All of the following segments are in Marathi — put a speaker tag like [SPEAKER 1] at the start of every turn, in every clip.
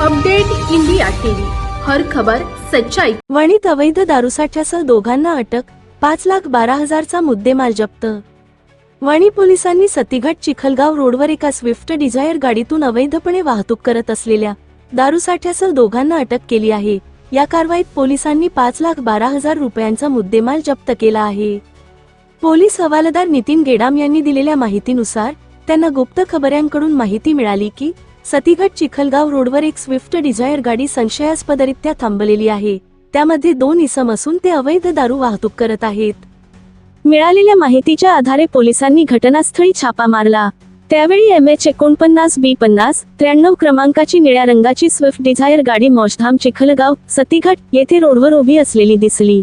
[SPEAKER 1] Update India TV. हर खबर सच्चाई.
[SPEAKER 2] वणीत अवैध दारुसाठ्यासह दोघांना अटक पाच लाख बारा हजारचा मुद्देमाल जप्त. वणी पोलिसांनी सतीघाट चिखलगाव रोडवर एका स्विफ्ट डिझायर गाडीतून अवैधपणे वाहतूक करत असलेल्या दारूसाठ्यासह दोघांना अटक केली आहे. या कारवाईत पोलिसांनी पाच लाख बारा हजार रुपयांचा मुद्देमाल जप्त केला आहे. पोलीस हवालदार नितीन गेडाम यांनी दिलेल्या माहितीनुसार त्यांना गुप्त खबऱ्यांकडून माहिती मिळाली की सतीघट चिखलगाव रोडवर एक स्विफ्ट डिझायर गाडी संशयास्पदरित्या थांबलेली आहे. त्यामध्ये दोन इसम असून ते अवैध दारू वाहतूक करत आहेत. मिळालेल्या माहितीच्या आधारे पोलिसांनी घटनास्थळी छापा मारला. त्यावेळी एम एच एकोणपन्नास बी पन्नास त्र्याण्णव क्रमांकाची निळ्या रंगाची स्विफ्ट डिझायर गाडी मौजधाम चिखलगाव सतीघाट येथे रोडवर उभी असलेली दिसली.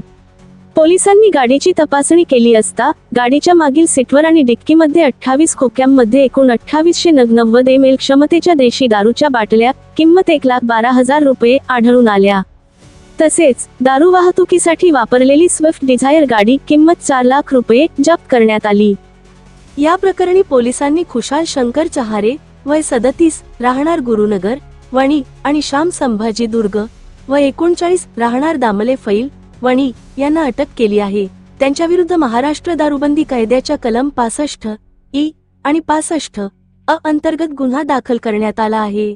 [SPEAKER 2] पोलिसांनी गाडीची तपासणी केली असता गाडीच्या मागील सीटवर आणि डिक्कीमध्ये अठ्ठावीस खोक्यांमध्ये एकूण अठ्ठावीसशे नग नव्वद एम एल क्षमतेच्या देशी दारूच्या बाटल्या किंमत एक लाख बारा हजार रुपये आढळून आल्या. तसेच दारू वाहतुकीसाठी वापरलेली स्विफ्ट डिझायर गाडी किंमत चार लाख रुपये जप्त करण्यात आली. या प्रकरणी पोलिसांनी खुशाल शंकर चहारे वय सदतीस राहणार गुरुनगर वणी आणि श्याम संभाजी दुर्ग व एकोणचाळीस राहणार दामले फैल वणी यांना अटक केली आहे. त्यांच्याविरुद्ध महाराष्ट्र दारूबंदी कायद्याच्या कलम पासष्ट ई आणि पासष्ट अ अंतर्गत गुन्हा दाखल करण्यात आला आहे.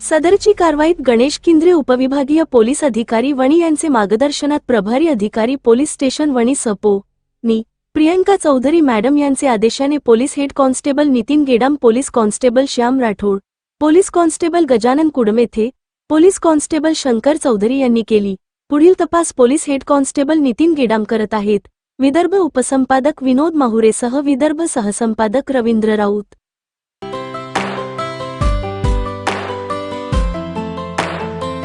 [SPEAKER 2] सदरची कारवाईत गणेश किंद्रे उपविभागीय पोलीस अधिकारी वणी यांचे मार्गदर्शनात प्रभारी अधिकारी पोलीस स्टेशन वणी सपो नी प्रियंका चौधरी मॅडम यांचे आदेशाने police head constable Nitin Gedam police constable Shyam Rathod police constable Gajanan Kudmethe police constable Shankar Chaudhary यांनी केली. पुढील तपास police head constable Nitin Gedam करत आहेत. विदर्भ उपसंपादक विनोद माहुरेसह विदर्भ सहसंपादक रवींद्र राऊत.